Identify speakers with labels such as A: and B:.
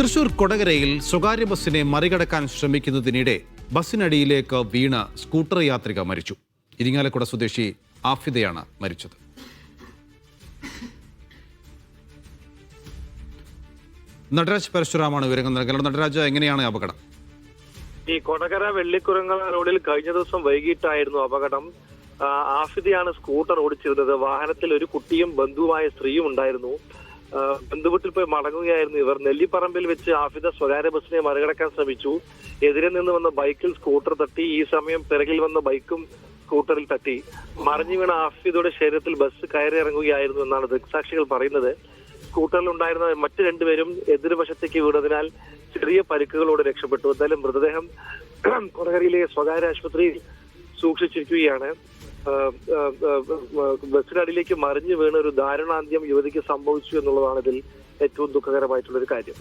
A: തൃശൂർ കൊടകരയിൽ സ്വകാര്യ ബസ്സിനെ മറികടക്കാൻ ശ്രമിക്കുന്നതിനിടെ ബസ്സിനടിയിലേക്ക് വീണ സ്കൂട്ടർ യാത്രിക മരിച്ചു. ഇരിങ്ങാലക്കുട സ്വദേശി ആഫിദയാണ് മരിച്ചത്. നടരാജ് പരശുരാമാണ് വിവരങ്ങൾ നൽകുന്നത് നടരാജ് എങ്ങനെയാണ് അപകടം?
B: ഈ കൊടകര വെള്ളിക്കുരങ്ങ റോഡിൽ കഴിഞ്ഞ ദിവസം വൈകിട്ടായിരുന്നു അപകടം. ആഫിദയാണ് സ്കൂട്ടർ ഓടിച്ചിരുന്നത്. വാഹനത്തിൽ ഒരു കുട്ടിയും ബന്ധുവായ സ്ത്രീയും ഉണ്ടായിരുന്നു. ബന്ധുവീട്ടിൽ പോയി മടങ്ങുകയായിരുന്നു ഇവർ. നെല്ലിപ്പറമ്പിൽ വെച്ച് ആഫിദ സ്വകാര്യ ബസ്സിനെ മറികടക്കാൻ ശ്രമിച്ചു. എതിരെ നിന്ന് വന്ന ബൈക്കിൽ സ്കൂട്ടർ തട്ടി. ഈ സമയം പിറകിൽ വന്ന ബൈക്കും സ്കൂട്ടറിൽ തട്ടി. മറിഞ്ഞു വീണ ആഫിദയുടെ ശരീരത്തിൽ ബസ് കയറി ഇറങ്ങുകയായിരുന്നു എന്നാണ് ദൃക്സാക്ഷികൾ പറയുന്നത്. സ്കൂട്ടറിൽ ഉണ്ടായിരുന്ന മറ്റു രണ്ടുപേരും എതിർവശത്തേക്ക് വീണതിനാൽ ചെറിയ പരിക്കുകളോടെ രക്ഷപ്പെട്ടു. എന്തായാലും മൃതദേഹം കൊടകരയിലെ സ്വകാര്യ ആശുപത്രിയിൽ സൂക്ഷിച്ചിരിക്കുകയാണ്. ബസ്സിനടിയിലേക്ക് മറിഞ്ഞു വീണ ഒരു ദാരുണാന്ത്യം യുവതിക്ക് സംഭവിച്ചു എന്നുള്ളതാണ് ഇതിൽ ഏറ്റവും ദുഃഖകരമായിട്ടുള്ള ഒരു കാര്യം